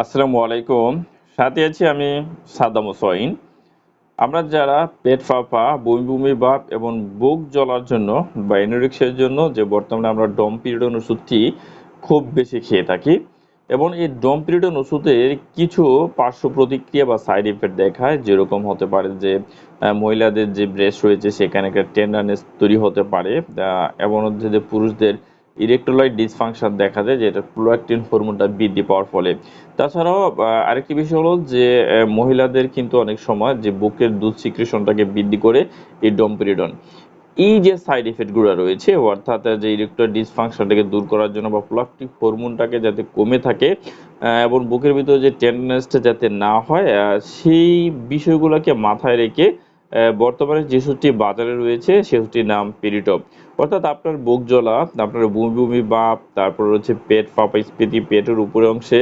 আসসালামু আলাইকুম। সাথে আছি আমি সাদ্দাম হোসাইন আমরা যারা পেট ফাঁপা বমি বমি ভাব এবং বুক জ্বলার জন্য বা এনোরিক্সের জন্য যে বর্তমানে আমরা ডমপিরিডন ওষুধটি খুব বেশি খেয়ে থাকি এবং এই ডমপিরিডন ওষুধের কিছু পার্শ্ব প্রতিক্রিয়া বা সাইড ইফেক্ট দেখায়, যেরকম হতে পারে যে মহিলাদের যে ব্রেস্ট রয়েছে সেখানে একটা টেন্ডারনেস তৈরি হতে পারে এবং হচ্ছে যে পুরুষদের ইলেকট্রোলাইট ডিসফাংশন দেখা যায়, যেটা প্রোলাকটিন হরমোনটা বৃদ্ধি পাওয়ার ফলে। তাছাড়াও আরেকটি বিষয় হলো যে মহিলাদের কিন্তু অনেক সময় যে বুকের দুধ সিক্রেশনটাকে বৃদ্ধি করে এই ডমপিরিডন এই যে সাইড এফেক্টগুলো রয়েছে, অর্থাৎ যে ইলেকট্রোলাইট ডিসফাংশনটাকে দূর করার জন্য বা প্রোলাকটিভ হরমোনটাকে যাতে কমে থাকে এবং বুকের ভিতরে যে টেন্ডনেসটা যাতে না হয় সেই বিষয়গুলোকে মাথায় রেখে বর্তমানে যে ওষুধটি বাজারে রয়েছে সে ওষুধটির নাম পেরিটপ অর্থাৎ আপনার বুক জ্বলা আপনার বমি বমি ভাব তারপর হচ্ছে পেট ফাঁপা স্ফীতি পেটের উপরের অংশে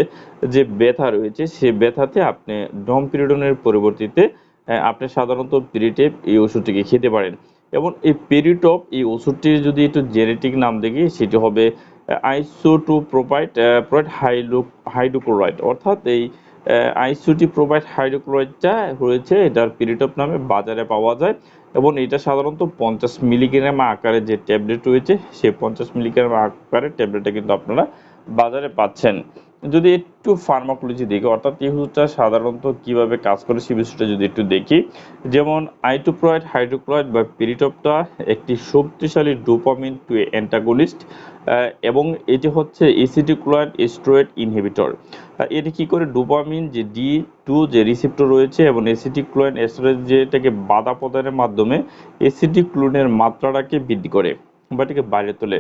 যে ব্যথা রয়েছে সে ব্যথাতে আপনি ডমপিরিডনের পরিবর্তিতে আহ, আপনি সাধারণত পেরিটেপ এই ওষুধটিকে খেতে পারেন। এবং এই পেরিটপ এই ওষুধটির যদি একটু জেনেটিক নাম দেখি সেটি হবে আইসোটু প্রোপাইট প্রোপাইট হাইড্রো হাইড্রোক্লোরাইড। অর্থাৎ এই আইসোটি প্রোপাইট হাইড্রোক্লোরাইডটা রয়েছে এটার পেরিটপ নামে বাজারে পাওয়া যায়। এবং এটা সাধারণত পঞ্চাশ মিলিগ্রাম আকারে যে ট্যাবলেট রয়েছে, সেই পঞ্চাশ মিলিগ্রাম আকারে ট্যাবলেটটা কিন্তু আপনারা বাজারে পাচ্ছেন। যদি একটু ফার্মাকোলজি দেখি, অর্থাৎ ওষুধটা সাধারণত কীভাবে কাজ করে সেই বিষয়টা যদি একটু দেখি, যেমন আইটোক্লোরাইড হাইড্রোক্লোরাইড বা পেরিটপটা একটি শক্তিশালী ডোপামিন টু অ্যান্টাগনিস্ট এবং এটি হচ্ছে এসিটিক্লোরাইড স্টেরয়েড ইনহিবিটর এটি কি করে ডোপামিন যে ডি টু যে রিসেপ্টর রয়েছে এবং এসিটিক্লোরাইড স্টেরয়েড যেটাকে বাধা প্রদানের মাধ্যমে এসিটিক্লোনের মাত্রাটাকে বৃদ্ধি করে বা এটাকে বাইরে তোলে।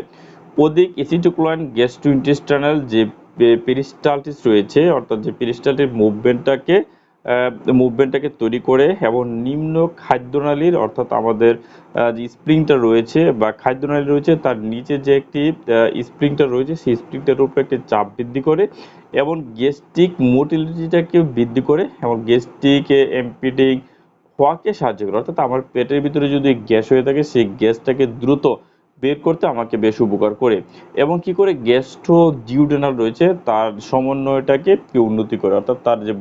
অধিক এসিটিক্লোরাইন গ্যাস্ট্রোইন্টেস্টাইনাল যে পেরিস্টালটিস রয়েছে, অর্থাৎ যে পেরিস্টালটির মুভমেন্টটাকে মুভমেন্টটাকে তৈরি করে এবং নিম্ন খাদ্যনালীর, অর্থাৎ আমাদের যে স্প্রিংটা রয়েছে বা খাদ্যনালী রয়েছে, তার নিচে যে একটি স্প্রিংটা রয়েছে, সেই স্প্রিংটার উপরে একটি চাপ বৃদ্ধি করে এবং গ্যাস্ট্রিক মোটিলিটিটাকে বৃদ্ধি করে এবং গ্যাস্ট্রিক এমপিটিক হওয়াকে সাহায্য করে। অর্থাৎ আমার পেটের ভিতরে যদি গ্যাস হয়ে থাকে, সেই গ্যাসটাকে দ্রুত বের করতে আমাকে বেশ উপকার করে। এবং কি করে? গ্যাস্ট্রো ডিউডেনাল রয়েছে, তার সমন্বয়টাকে উন্নতি করে, অর্থাৎ তার যে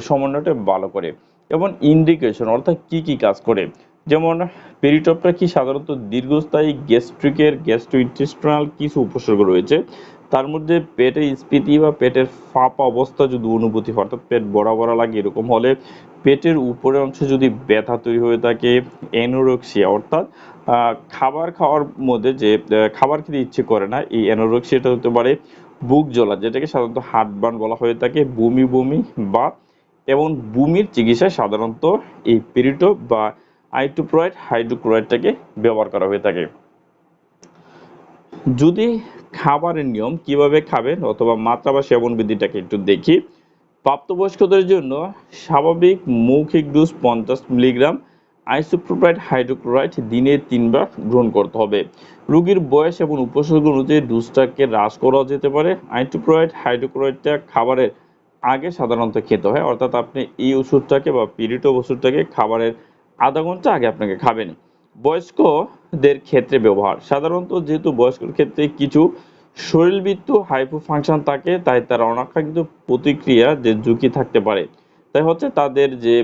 সমন্বয়টা ভালো করে। এবং ইন্ডিকেশন, অর্থাৎ কি কি কাজ করে? যেমন পেরিটপটা কি সাধারণত দীর্ঘস্থায়ী গ্যাস্ট্রিকের, গ্যাস্ট্রোইন্টেস্টিনাল কিছু উপসর্গ রয়েছে। তার মধ্যে পেটের স্ফীতি বা পেটের ফাঁপা অবস্থা যদি অনুভূতি হয়, অর্থাৎ পেট বড়া বড়া লাগে এরকম হলে পেটের উপরের অংশে যদি ব্যথা তৈরি হয়ে থাকে, অ্যানোরেক্সিয়া, অর্থাৎ খাবার খাওয়ার মধ্যে যে খাবার খেতে ইচ্ছে করে না, এই অ্যানোরেক্সিয়াটা হতে পারে বুক জ্বলা, যেটাকে সাধারণত হার্টবার্ন বলা হয়ে থাকে, বমি বমি বা এবং বমির চিকিৎসায় সাধারণত এই পেরিটো বা আইটোপ্রয়েড, হাইড্রোক্লোরাইডটাকে ব্যবহার করা হয়ে থাকে। যদি খাবারের নিয়ম কীভাবে খাবেন অথবা মাত্রা বা সেবন বিধিটাকে একটু দেখি। প্রাপ্তবয়স্কদের জন্য স্বাভাবিক মৌখিক ডোজ পঞ্চাশ মিলিগ্রাম আইসোপ্রোপাইড হাইড্রোক্লোরাইড দিনে তিনবার গ্রহণ করতে হবে। রোগীর বয়স এবং উপসর্গ অনুযায়ী ডোজটাকে হ্রাস করা যেতে পারে। আইসোপ্রোপাইড হাইড্রোক্লোরাইডটা খাবারের আগে সাধারণত খেতে হয়, অর্থাৎ আপনি এই ওষুধটাকে বা পিরিটো ওষুধটাকে খাবারের আধা ঘণ্টা আগে আপনাকে খাবেন। বয়স্কদের ক্ষেত্রে ব্যবহার, সাধারণত যেহেতু বয়স্কর ক্ষেত্রে কিছু শরীরবৃত্ত হাইপো ফাংশন থাকে, তাই তার অনাকাঙ্ক্ষিত প্রতিক্রিয়া যে ঝুঁকি থাকতে পারে। তাই হচ্ছে তাদের যে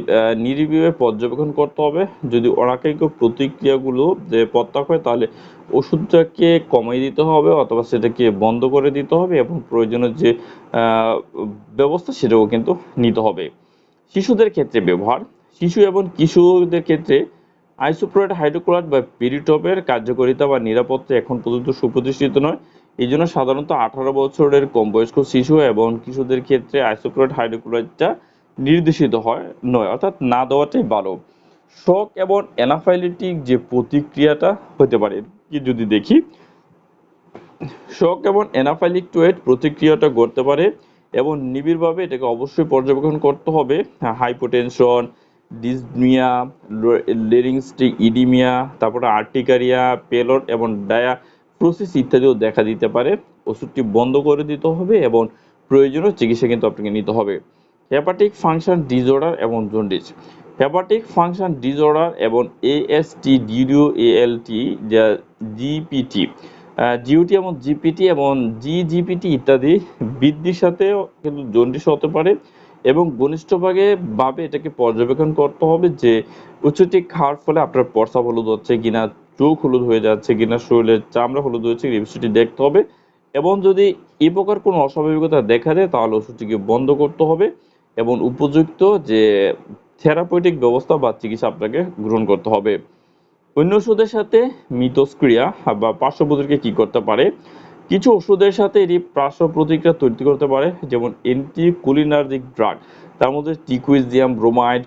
নিরিবিবে পর্যবেক্ষণ করতে হবে। যদি অনাকাঙ্ক্ষিত প্রতিক্রিয়াগুলো যে প্রত্যাখ্য হয়, তাহলে ওষুধটাকে কমিয়ে দিতে হবে অথবা সেটাকে বন্ধ করে দিতে হবে এবং প্রয়োজনীয় যে ব্যবস্থা সেটাও কিন্তু নিতে হবে। শিশুদের ক্ষেত্রে ব্যবহার, শিশু এবং কিশোরদের ক্ষেত্রে আইসোপ্রোয়েড হাইড্রোক্লোরাইড বা পিরিটপের কার্যকারিতা বা নিরাপত্তা এখন পর্যন্ত সুপ্রতিষ্ঠিত নয়। এই জন্য সাধারণত আঠারো বছরের কম বয়স্ক শিশু এবং কিশোরদের ক্ষেত্রে আইসোপ্রোয়েড হাইড্রোক্লোরাইডটা নির্দেশিত হয়, নয়, অর্থাৎ না দেওয়াটাই ভালো। শক এবং অ্যানাফাইলেটিক যে প্রতিক্রিয়াটা হতে পারে, কি যদি দেখি, শক এবং অ্যানাফাইলিক টোয়েট প্রতিক্রিয়াটা ঘটতে পারে এবং নিবিড়ভাবে এটাকে অবশ্যই পর্যবেক্ষণ করতে হবে। হাইপোটেনশন, ডিসমিয়া লেরিংস্টিক ইডিমিয়া, তারপরে আর্টিকারিয়া, পেলট এবং ডায়াপ্রোসিস ইত্যাদিও দেখা দিতে পারে। ওষুধটি বন্ধ করে দিতে হবে এবং প্রয়োজনীয় চিকিৎসা কিন্তু আপনাকে নিতে হবে। হেপাটিক ফাংশন ডিসঅর্ডার এবং জন্ডিস। হেপাটিক ফাংশন ডিসঅর্ডার এবং এএসটি ডিডিও এএলটি যা জিপিটি জিওটি এবং জিপিটি এবং জি জিপিটি ইত্যাদি বৃদ্ধির সাথেও কিন্তু জন্ডিস হতে পারে এবং ঘনিষ্ঠভাবে ভাবে এটাকে পর্যবেক্ষণ করতে হবে যে উচ্চটি খাওয়ার ফলে আপনার পর্সা হলুদ হচ্ছে কিনা, চোখ হলুদ হয়ে যাচ্ছে কিনা, শরীরের চামড়া হলুদ হচ্ছে এই বিষয়টি দেখতে হবে এবং যদি এ প্রকার কোনো অস্বাভাবিকতা দেখা দেয় তাহলে ওষুধটিকে বন্ধ করতে হবে। এবং উপযুক্ত যে থেরাপিউটিক ব্যবস্থা বা চিকিৎসা আপনাকে গ্রহণ করতে হবে। অন্য ওষুধের সাথে মিথস্ক্রিয়া বা পার্শ্ব প্রতিক্রিয়া কি করতে পারে? কিছু ওষুধের সাথে এটি পার্শ্ব প্রতিক্রিয়া তৈরি করতে পারে, যেমন এন্টিকুলিনার্জিক ড্রাগ তার মধ্যে টিকুইজিয়াম ব্রোমাইড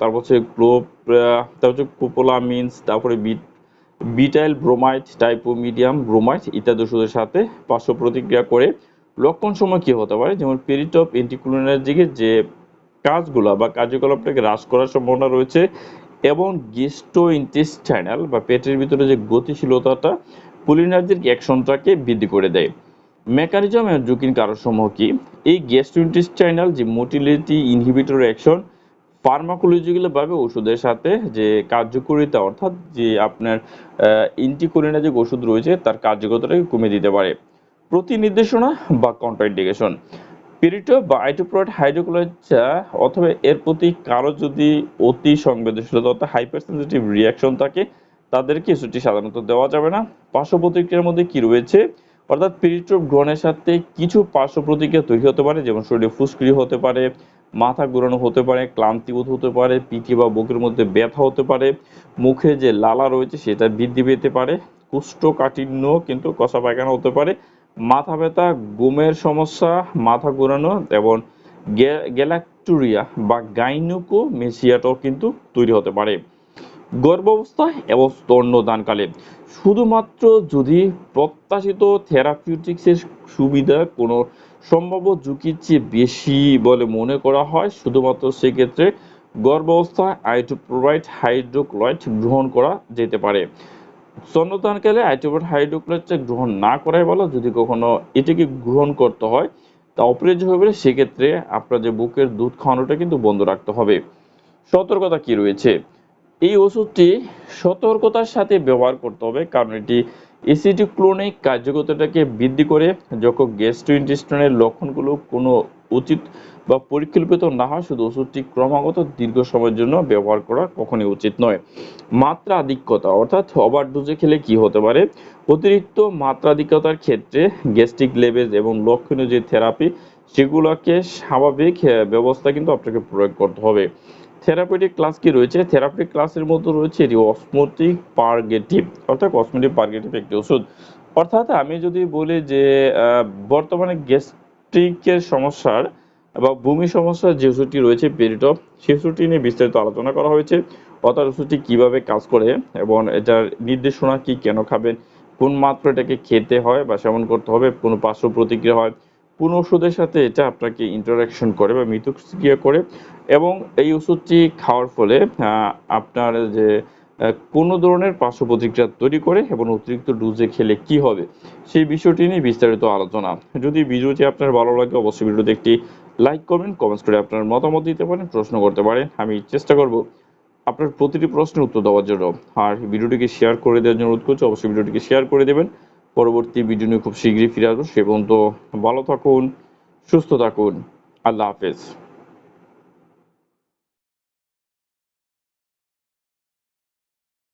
তারপর হচ্ছে ক্লোপ তারপর হচ্ছে কোপোলামিনস, তারপরে বিট, বিটাইল ব্রোমাইড, টাইপোমিডিয়াম ব্রোমাইড ইত্যাদি ওষুধের সাথে পার্শ্ব প্রতিক্রিয়া করে লক্ষণ সময় কি হতে পারে? যেমন পেরিটপ এন্টিকুলিনার্জিকের যে কাজগুলো বা কার্যকলাপটাকে হ্রাস করার সম্ভাবনা রয়েছে এবং গেস্টো ইন্টেস্টাইনাল বা পেটের ভিতরে যে গতিশীলতাটা পুলিনার্জিক অ্যাকশনটাকে বৃদ্ধি করে দেয়। মেকানিজম এবং ঝুঁকির কারণসমূহ কি? এই গ্যাস্ট্রোইন্টেস্টাইনাল যে মোটিলিটি ইনহিবিটর অ্যাকশন ফার্মাকোলজিক্যালভাবে ওষুধের সাথে যে কার্যকারিতা অর্থাৎ যে আপনার ইন্টিকোলিনাজিক ওষুধ রয়েছে তার কার্যকরতাটাকে কমে দিতে পারে। প্রতিনির্দেশনা বা কন্ট্রাইন্ডিকেশন পিরিটো বা আইটোপ্রয়েড হাইড্রোক্লোরাইডটা অথবা এর প্রতি কারও যদি অতি সংবেদনশীলতা অর্থাৎ হাইপার সেন্সিটিভ রিয়াকশন থাকে, তাদেরকে এসিটি সাধারণত দেওয়া যাবে না। পার্শ্ব প্রতিক্রিয়ার মধ্যে কি রয়েছে? অর্থাৎ পিরিট্রোপ গ্রহণের সাথে কিছু পার্শ্ব প্রতিক্রিয়া তৈরি হতে পারে, যেমন শরীরে ফুসকুড়ি হতে পারে, মাথা ঘুরানো হতে পারে, ক্লান্তি বোধ হতে পারে, পিঠে বা বুকের মধ্যে ব্যথা হতে পারে, মুখে যে লালা রয়েছে সেটা বৃদ্ধি পেতে পারে, কুষ্ঠকাঠিন্য কিন্তু কষা পায়খানা হতে পারে মাথা ব্যথা গুমের সমস্যা, মাথা ঘোরানো এবং গ্যালাক্টুরিয়া বা গাইনোকো মেসিয়াটাও কিন্তু তৈরি হতে পারে। গর্ভাবস্থায় এবং স্তন্যদানকালে শুধুমাত্র যদি প্রত্যাশিত থেরাপিউটিক্সের সুবিধা কোনো সম্ভাব্য ঝুঁকির চেয়ে বেশি বলে মনে করা হয়, শুধুমাত্র সেক্ষেত্রে গর্ভাবস্থায় আইটোপ্রোভাইড হাইড্রোক্লোরাইড গ্রহণ করা যেতে পারে। স্তন্যদানকালে আইটোপ্রোভাইড হাইড্রোক্লোরাইডটা গ্রহণ না করাই ভালো, যদি কখনো এটাকে গ্রহণ করতে হয়, তা অপরিহার্য হবে সেক্ষেত্রে আপনার যে বুকের দুধ খাওয়ানোটা কিন্তু বন্ধ রাখতে হবে। সতর্কতা কি রয়েছে? এই ওষুধটি সতর্কতার সাথে ব্যবহার করতে হবে, কারণ এটি ক্লোনিক কার্যকতাটাকে বৃদ্ধি করে, যখন গ্যাস্ট্রোইন্টেস্টাইনের লক্ষণগুলো কোনো উচিত বা পরিকল্পিত না হয় শুধু ওষুধটি ক্রমাগত দীর্ঘ সময়ের জন্য ব্যবহার করা কখনই উচিত নয়। মাত্রাধিক্যতা অর্থাৎ ওভার ডোজে খেলে কি হতে পারে? অতিরিক্ত মাত্রাধিক্যতার ক্ষেত্রে গ্যাস্ট্রিক লেভেল এবং লক্ষণীয় যে থেরাপি, সেগুলোকে স্বাভাবিক ব্যবস্থা কিন্তু আপনাকে প্রয়োগ করতে হবে। থেরাপিউটিক ক্লাস কি রয়েছে? থেরাপিউটিক ক্লাসের মধ্যে রয়েছে এটি অসমোটিক পারগেটিভ, অর্থাৎ অসমোটিক পারগেটিভ একটি ওষুধ। অর্থাৎ আমি যদি বলি যে বর্তমানে গ্যাস্ট্রিকের সমস্যার বা বমি সমস্যার যে ওষুধটি রয়েছে পেরিটপ সেই ওষুধটি নিয়ে বিস্তারিত আলোচনা করা হয়েছে। অর্থাৎ ওষুধটি কীভাবে কাজ করে এবং এটার নির্দেশনা কি কেন খাবেন, কোন মাত্র এটাকে খেতে হয় বা সেবন করতে হবে, কোনো পার্শ্ব প্রতিক্রিয়া হয়, কোন ওষুধের সাথে এটা আপনাকে ইন্টারাকশন করে বা মিথস্ক্রিয়া করে এবং এই ওষুধটি খাওয়ার ফলে আপনার যে কোনো ধরনের পার্শ্ব প্রতিক্রিয়া তৈরি করে এবং অতিরিক্ত ডোজে খেলে কি হবে, সেই বিষয়টি নিয়ে বিস্তারিত আলোচনা। যদি ভিডিওটি আপনার ভালো লাগে, অবশ্যই ভিডিওতে একটি লাইক করবেন কমেন্টস করে আপনার মতামত দিতে পারেন, প্রশ্ন করতে পারেন। আমি চেষ্টা করব আপনার প্রতিটি প্রশ্নের উত্তর দেওয়ার জন্য। আর ভিডিওটিকে শেয়ার করে দেওয়ার জন্য অনুরোধ করছি, অবশ্যই ভিডিওটিকে শেয়ার করে দেবেন। পরবর্তী ভিডিও নিয়ে খুব শীঘ্রই ফিরে আসব। সে পর্যন্ত ভালো থাকুন, সুস্থ থাকুন। আল্লাহ হাফেজ।